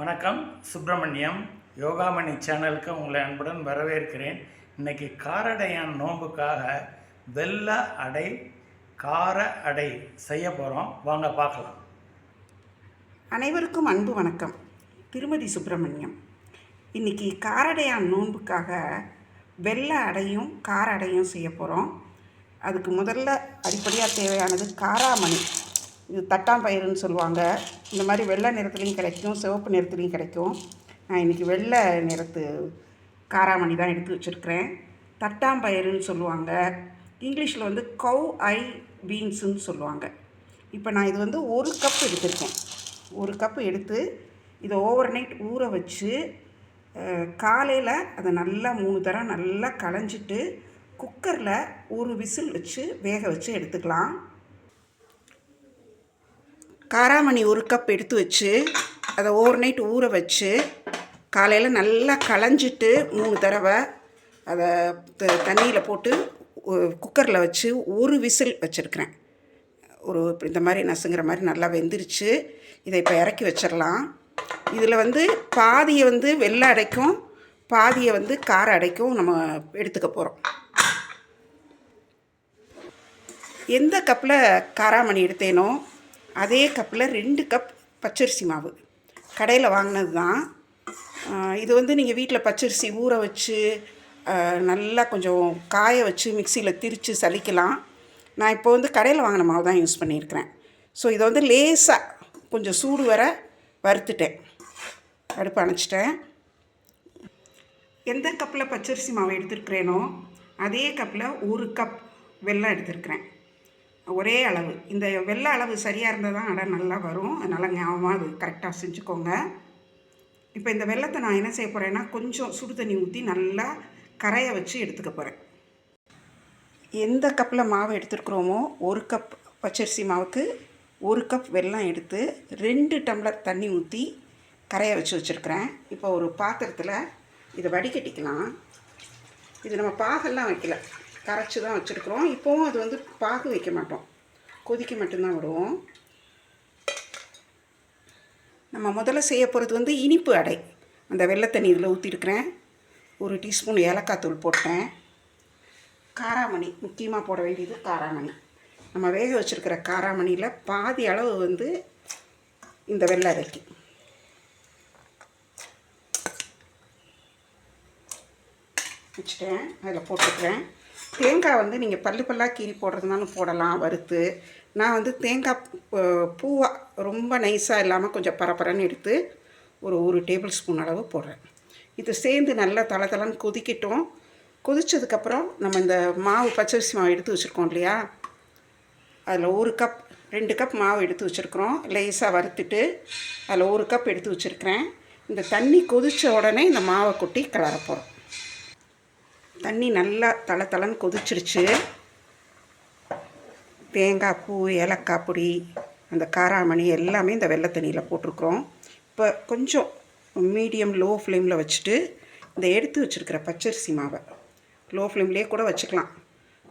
வணக்கம். சுப்பிரமணியம் யோகாமணி சேனலுக்கு உங்களை அன்புடன் வரவேற்கிறேன். இன்னைக்கு காரடையான் நோன்புக்காக வெள்ள அடை கார அடை செய்ய போகிறோம் வாங்க பார்க்கலாம். அனைவருக்கும் அன்பு வணக்கம். திருமதி சுப்பிரமணியம் இன்னைக்கு காரடையான் நோன்புக்காக வெள்ளை அடையும் கார அடையும் செய்ய போகிறோம் அதுக்கு முதல்ல அடிப்படையாக தேவையானது காராமணி. இது தட்டாம்பயிறுன்னு சொல்லுவாங்க. இந்த மாதிரி வெள்ளை நிறத்துலையும் கிடைக்கும் சிவப்பு நிறத்துலையும் கிடைக்கும். நான் இன்றைக்கி வெள்ளை நிறத்து காராமணி தான் எடுத்து வச்சுருக்கிறேன். தட்டாம்பயிறுன்னு சொல்லுவாங்க. இங்கிலீஷில் வந்து கவ் ஐ பீன்ஸுன்னு சொல்லுவாங்க. இப்போ நான் இது வந்து ஒரு கப் எடுத்திருக்கேன். ஒரு கப் எடுத்து இதை ஓவர் நைட் ஊற வச்சு காலையில் அதை நல்லா மூணு தரம் நல்லா களைஞ்சிட்டு குக்கரில் ஒரு விசில் வச்சு வேக வச்சு எடுத்துக்கலாம். காராமணி ஒரு கப் எடுத்து வச்சு அதை ஓவர் நைட் ஊற வச்சு காலையில் நல்லா களைஞ்சிட்டு மூணு தடவை அதை தண்ணியில் போட்டு குக்கரில் வச்சு ஒரு விசில் வச்சுருக்கிறேன். ஒரு இந்த மாதிரி நசுங்கிற மாதிரி நல்லா வெந்துருச்சு. இதை இப்போ இறக்கி வச்சிடலாம். இதில் வந்து பாதியை வந்து வெள்ளை அடைக்கும் பாதியை வந்து காரம் அடைக்கும் நம்ம எடுத்துக்க போகிறோம் எந்த கப்பில் காராமணி எடுத்தேனோ அதே கப்பில் ரெண்டு கப் பச்சரிசி மாவு. கடையில் வாங்கினது தான். இது வந்து நீங்கள் வீட்டில் பச்சரிசி ஊற வச்சு நல்லா கொஞ்சம் காய வச்சு மிக்சியில் திரித்து சலிக்கலாம். நான் இப்போ வந்து கடையில் வாங்கின மாவு தான் யூஸ் பண்ணியிருக்கிறேன். ஸோ இதை வந்து லேசாக கொஞ்சம் சூடு வர வறுத்துட்டேன். அடுப்பு அணைச்சிட்டேன். எந்த கப்பில் பச்சரிசி மாவு எடுத்துருக்கிறேனோ அதே கப்பில் ஒரு கப் வெல்லம் எடுத்துருக்கிறேன். ஒரே அளவு. இந்த வெள்ளை அளவு சரியாக இருந்தால் தான் அடை நல்லா வரும். அதனால் ஞாபகமாக அது கரெக்டாக செஞ்சுக்கோங்க. இப்போ இந்த வெள்ளத்தை நான் என்ன செய்ய போகிறேன்னா கொஞ்சம் சுடு தண்ணி ஊற்றி நல்லா கரையை வச்சு எடுத்துக்க போகிறேன் எந்த கப்பில் மாவு எடுத்துருக்குறோமோ ஒரு கப் பச்சரிசி மாவுக்கு ஒரு கப் வெல்லம் எடுத்து ரெண்டு டம்ளர் தண்ணி ஊற்றி கரையை வச்சு வச்சுருக்கிறேன். இப்போ ஒரு பாத்திரத்தில் இதை வடிகட்டிக்கலாம். இது நம்ம பாகெல்லாம் வைக்கல. கரைச்சி தான் வச்சுருக்குறோம். இப்போவும் அது வந்து பாகு வைக்க மாட்டோம். கொதிக்க மட்டும்தான் விடுவோம். நம்ம முதல்ல செய்ய போகிறது வந்து இனிப்பு அடை. அந்த வெள்ளத்தண்ணி இதில் ஊற்றிருக்கிறேன் ஒரு டீஸ்பூன் ஏலக்காய் தூள் போட்டேன். காராமணி முக்கியமாக போட வேண்டியது காராமணி. நம்ம வேக வச்சுருக்கிற காராமணியில் பாதி அளவு வந்து இந்த வெள்ளை அரைக்கு. வச்சுட்டேன். அதில் போட்டுக்கிறேன். தேங்காய் வந்து நீங்கள் பல்லு பல்லாக கீறி போடுறதுனாலும் போடலாம் வறுத்து. நான் வந்து தேங்காய் பூவாக ரொம்ப நைஸாக இல்லாமல் கொஞ்சம் பரபரன்னு எடுத்து ஒரு ஒரு டேபிள் ஸ்பூன் அளவு போடுறேன். இது சேர்ந்து நல்லா தலை தலைன்னு கொதிக்கட்டும். கொதித்ததுக்கப்புறம் நம்ம இந்த மாவு பச்சரிசி மாவு எடுத்து வச்சுருக்கோம் இல்லையா? அதில் ஒரு கப் ரெண்டு கப் மாவு எடுத்து வச்சுருக்குறோம். லேசாக வறுத்துட்டு அதில் ஒரு கப் எடுத்து வச்சுருக்கிறேன். இந்த தண்ணி கொதித்த உடனே இந்த மாவை கொட்டி கிளற போகிறோம் தண்ணி நல்லா தலை தளன்னு கொதிச்சிருச்சு. தேங்காய் பூ ஏலக்காய் பொடி அந்த காராமணி எல்லாமே இந்த வெள்ளை தண்ணியில் போட்டிருக்கிறோம். இப்போ கொஞ்சம் மீடியம் லோ ஃப்ளேமில் வச்சுட்டு இந்த எடுத்து வச்சுருக்கிற பச்சரிசி மாவை லோ ஃப்ளேம்லேயே கூட வச்சுக்கலாம்.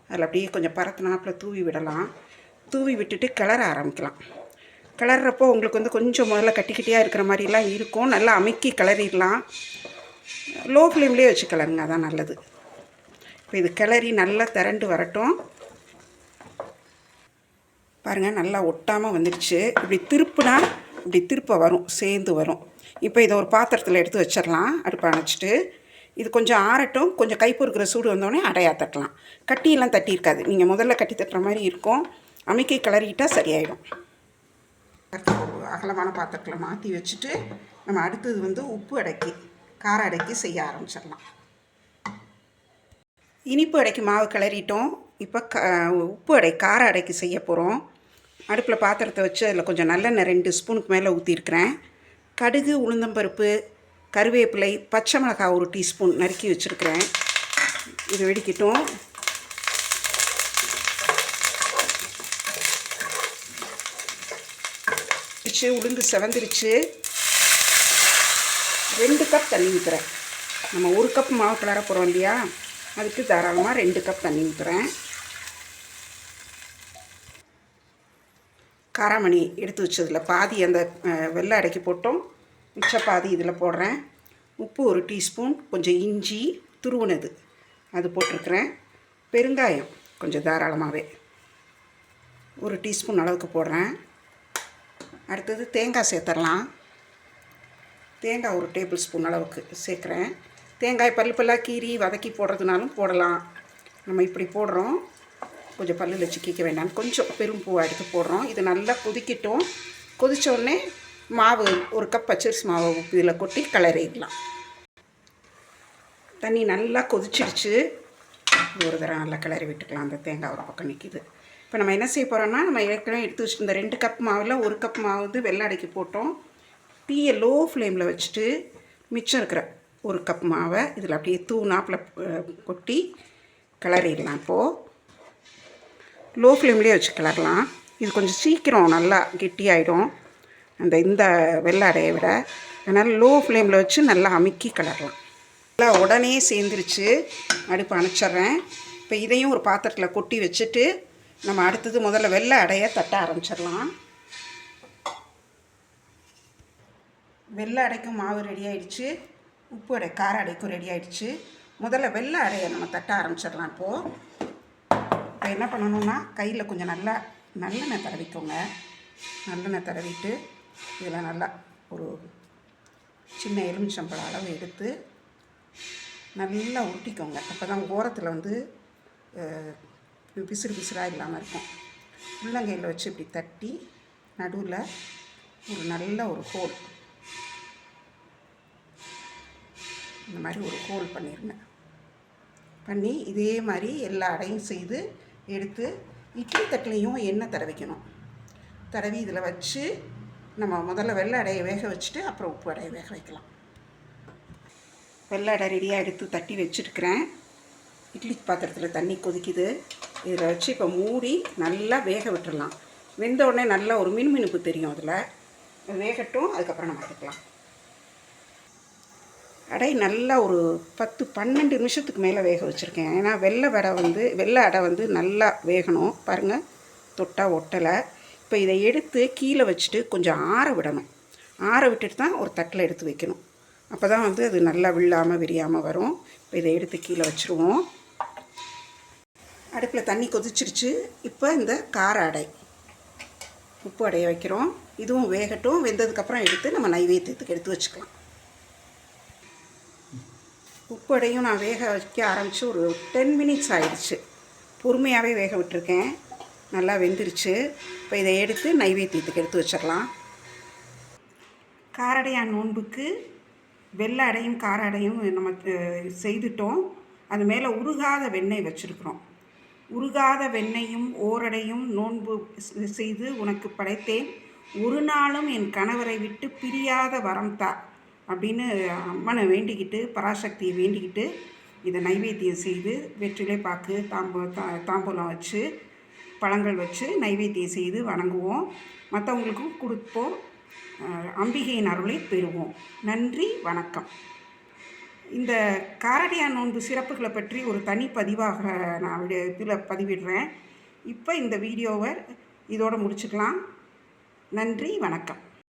அதில் அப்படியே கொஞ்சம் பரத்தினாப்பில் தூவி விடலாம். தூவி விட்டுட்டு கிளற ஆரம்பிக்கலாம். கிளறப்போ உங்களுக்கு வந்து கொஞ்சம் முதல்ல கட்டிக்கிட்டியாக இருக்கிற மாதிரிலாம் இருக்கும். நல்லா அமைக்கி கிளறிடலாம். லோ ஃப்ளேம்லேயே வச்சு கிளறுங்க அதான் நல்லது. இப்போ இது கிளறி நல்லா திரண்டு வரட்டும். பாருங்கள் நல்லா ஒட்டாமல் வந்துடுச்சு. இப்படி திருப்புனா இப்படி திருப்ப வரும் சேர்ந்து வரும். இப்போ இதை ஒரு பாத்திரத்தில் எடுத்து வச்சிடலாம் அடுப்பை அணைச்சிட்டு. இது கொஞ்சம் ஆறட்டும் கொஞ்சம் கைப்பொறுக்கிற சூடு வந்தோடனே அடையா தட்டலாம். கட்டியெல்லாம் தட்டி இருக்காது நீங்கள் முதல்ல கட்டி தட்டுற மாதிரி இருக்கும். அமைக்கை கிளறிக்கிட்டால் சரியாயிடும். அகலமான பாத்திரத்தில் மாற்றி வச்சுட்டு நம்ம அடுத்தது வந்து உப்பு அடைக்கி கார அடைக்கி செய்ய ஆரம்பிச்சிடலாம். இனிப்பு அடைக்கு மாவு கிளறிட்டோம். இப்போ க உப்பு அடை கார அடைக்கு செய்ய போகிறோம் அடுப்பில் பாத்திரத்தை வச்சு அதில் கொஞ்சம் நல்லெண்ணெய் ரெண்டு ஸ்பூனுக்கு மேலே ஊற்றிருக்கிறேன் கடுகு உளுந்தம்பருப்பு கருவேப்பிலை பச்சை மிளகாய் ஒரு டீஸ்பூன் நறுக்கி வச்சுருக்கிறேன். இது வெடிக்கட்டும். வச்சு உளுந்து செவந்துருச்சு. ரெண்டு கப் தண்ணி ஊற்றுறேன் நம்ம ஒரு கப் மாவு கிளற போகிறோம் இல்லையா? அதுக்கு தாராளமாக ரெண்டு கப் தண்ணி ஊற்றுறேன் காராமணி எடுத்து வச்சதில் பாதி அந்த வெள்ளை அடைக்கி போட்டோம். மிச்ச பாதி இதில் போடுறேன். உப்பு ஒரு டீஸ்பூன் கொஞ்சம் இஞ்சி துருவுனது. அது போட்டிருக்கிறேன். பெருங்காயம் கொஞ்சம் தாராளமாகவே ஒரு டீஸ்பூன் அளவுக்கு போடுறேன். அடுத்தது தேங்காய் சேர்த்துடலாம். தேங்காய் ஒரு டேபிள் ஸ்பூன் அளவுக்கு சேர்க்குறேன். தேங்காய் பல்லு பல்லாக கீறி வதக்கி போடுறதுனாலும் போடலாம். நம்ம இப்படி போடுறோம். கொஞ்சம் பல்லில் சிக்கிக்க வேண்டாம். கொஞ்சம் பெரும் பூவை எடுத்து போடுறோம். இது நல்லா கொதிக்கிட்டோம். கொதித்தோடனே மாவு ஒரு கப் பச்சரிசி மாவை இதில் கொட்டி கலரிடலாம் தண்ணி நல்லா கொதிச்சிடுச்சு. ஒரு தடவை நல்லா கிளறி விட்டுக்கலாம். அந்த தேங்காய் ஒரு பக்கம் நிற்கிது இப்போ நம்ம என்ன செய்ய போகிறோம்னா நம்ம ஏற்கனவே எடுத்து வச்சுருந்த ரெண்டு கப் மாவில் ஒரு கப் மாவு வந்து வெள்ளை அடைக்கி போட்டோம். தீயை லோ ஃப்ளேமில் வச்சுட்டு மிச்சம் இருக்கிற ஒரு கப் மாவை இதில் அப்படியே தூணாப்பில் கொட்டி கிளறிடலாம். இப்போது லோ ஃப்ளேம்லேயே வச்சு கிளறலாம். இது கொஞ்சம் சீக்கிரம் நல்லா கெட்டியாயிடும். அந்த இந்த வெள்ளாடையை விட. அதனால் லோ ஃப்ளேமில் வச்சு நல்லா அமுக்கி கிளறலாம். நல்லா உடனே சேர்ந்துருச்சு. அடுப்பு அணைச்சிட்றேன். இப்போ இதையும் ஒரு பாத்திரத்தில் கொட்டி வச்சுட்டு நம்ம அடுத்தது முதல்ல வெள்ளை அடையை தட்ட ஆரம்பிச்சிடலாம். வெள்ளை அடைக்கும் மாவு ரெடி ஆயிடுச்சு. உப்பு அடை கார அடைக்கும் ரெடி ஆயிடுச்சு. முதல்ல வெள்ளை அடையை நம்ம தட்ட ஆரம்பிச்சிடலாம் இப்போது இப்போ என்ன பண்ணணும்னா கையில் கொஞ்சம் நல்லா நல்லெண்ணெய் தடவிக்கோங்க. நல்லெண்ணெய் தடவிட்டு இதில் நல்லா ஒரு சின்ன எலுமிச்சம்பழம் அளவு எடுத்து நல்லா உருட்டிக்கோங்க. அப்போ தான் ஓரத்தில் வந்து அஹ், பிசுறு பிசுறாக இல்லாமல் இருக்கும். உள்ளங்கையில் வச்சு இப்படி தட்டி நடுவில் ஒரு நல்ல ஒரு ஹோல். இந்த மாதிரி ஒரு ஹோல் பண்ணிடுங்க பண்ணி இதே மாதிரி எல்லா அடையும் செய்து எடுத்து இட்லி தட்டிலையும் எண்ணெய் தடவிக்கணும். தடவி இதில் வச்சு நம்ம முதல்ல வெள்ளை அடையை வேக வச்சுட்டு அப்புறம் உப்பு அடையை வேக வைக்கலாம். வெள்ளை அடை ரெடியாக எடுத்து தட்டி வச்சுருக்கிறேன். இட்லி பாத்திரத்தில் தண்ணி கொதிக்குது. இதில் வச்சு இப்போ மூடி நல்லா வேக விட்டுறலாம். வெந்த உடனே நல்லா ஒரு மினுமினுப்பு தெரியும் அதில். வேகட்டும் அதுக்கப்புறம் நம்ம எடுக்கலாம். அடை நல்லா ஒரு பத்து பன்னெண்டு நிமிஷத்துக்கு மேலே வேக வச்சுருக்கேன். ஏன்னா வெள்ளை வடை வந்து வெள்ளை அடை வந்து நல்லா வேகணும். பாருங்கள் தொட்டால் ஒட்டலை. இப்போ இதை எடுத்து கீழே வச்சுட்டு கொஞ்சம் ஆற விடணும். ஆற விட்டுட்டு தான் ஒரு தட்டில் எடுத்து வைக்கணும். அப்போ தான் வந்து அது நல்லா விழாமல் விரியாமல் வரும். இப்போ இதை எடுத்து கீழே வச்சுருவோம். அடுப்பில் தண்ணி கொதிச்சிருச்சு. இப்போ இந்த கார அடை உப்பு அடைய வைக்கிறோம். இதுவும் வேகட்டும். வெந்ததுக்கப்புறம் எடுத்து நம்ம நைவேத்தியத்துக்கு எடுத்து வச்சுக்கலாம். உப்படையும் நான் வேக வைக்க ஆரம்பித்து ஒரு டென் மினிட்ஸ் ஆயிடுச்சு. பொறுமையாகவே வேக விட்டுருக்கேன். நல்லா வெந்துருச்சு. இப்போ இதை எடுத்து நைவேத்தியத்துக்கு எடுத்து வச்சிடலாம். காரடையான் நோன்புக்கு வெள்ளை அடையும் கார அடையும் நம்ம செய்துட்டோம். அது மேலே உருகாத வெண்ணெய் வச்சுருக்குறோம். உருகாத வெண்ணையும் ஓரடையும் நோன்பு செய்து உனக்கு படைத்தேன். ஒரு நாளும் என் கணவரை விட்டு பிரியாத வரம் தா அப்படின்னு அம்மனை வேண்டிக்கிட்டு பராசக்தியை வேண்டிக்கிட்டு இதை நைவேத்தியம் செய்து வெற்றிலை பாக்கு தாம்பூ தா தாம்பூலம் வச்சு பழங்கள் வச்சு நைவேத்தியம் செய்து வணங்குவோம். மற்றவங்களுக்கும் கொடுப்போம். அம்பிகையின் அருளை பெறுவோம். நன்றி வணக்கம். இந்த காரடியா நோன்பு சிறப்புகளை பற்றி ஒரு தனி பதிவாக நான் இதில் பதிவிடுறேன். இப்போ இந்த வீடியோவை இதோடு முடிச்சுக்கலாம். நன்றி வணக்கம்.